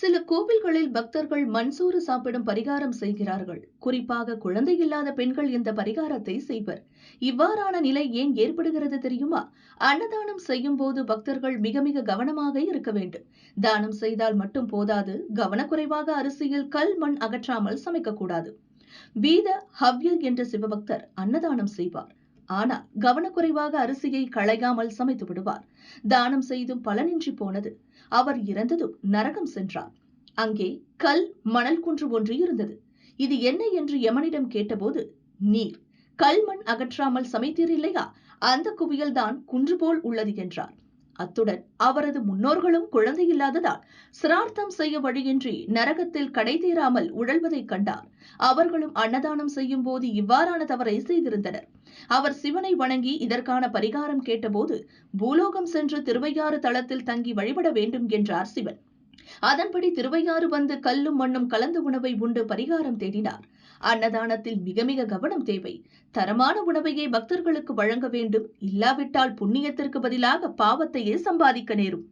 சில கோவில்களில் பக்தர்கள் மண்சோறு சாப்பிடும் பரிகாரம் செய்கிறார்கள். குறிப்பாக குழந்தை இல்லாத பெண்கள் இந்த பரிகாரத்தை செய்வர். இவ்வாறான நிலை ஏன் ஏற்படுகிறது தெரியுமா? அன்னதானம் செய்யும் போது பக்தர்கள் மிக மிக கவனமாக இருக்க வேண்டும். தானம் செய்தால் மட்டும் போதாது. கவனக்குறைவாக அரிசியில் கல் மண் அகற்றாமல் சமைக்கக்கூடாது. வீத ஹவ்யல் என்ற சிவபக்தர் அன்னதானம் செய்வார். ஆனால் கவனக்குறைவாக அரிசியை களையாமல் சமைத்து விடுவார். தானம் செய்தும் பலனின்றி போனது. அவர் இறந்ததும் நரகம் சென்றார். அங்கே கல் மணல் குன்று ஒன்று இருந்தது. இது என்ன என்று யமனிடம் கேட்டபோது நீர் கல்மண் அகற்றாமல் சமைத்தீர் இல்லையா? அந்த குவியல்தான் குன்று போல் உள்ளது என்றார். அத்துடன் அவரது முன்னோர்களும் குழந்தை இல்லாததால் சிரார்த்தம் செய்ய வழியின்றி நரகத்தில் கடை தீராமல் உழல்வதைக் கண்டார். அவர்களும் அன்னதானம் செய்யும் போது இவ்வாறான தவறை செய்திருந்தனர். அவர் சிவனை வணங்கி இதற்கான பரிகாரம் கேட்டபோது பூலோகம் சென்று திருவையாறு தளத்தில் தங்கி வழிபட வேண்டும் என்றார் சிவன். அதன்படி திருவையாறு வந்து கல்லும் மண்ணும் கலந்த உணவை உண்டு பரிகாரம் தேடினார். அன்னதானத்தில் மிக மிக கவனம் தேவை. தரமான உணவையே பக்தர்களுக்கு வழங்க வேண்டும். இல்லாவிட்டால் புண்ணியத்திற்கு பதிலாக பாவத்தையே சம்பாதிக்க நேரும்.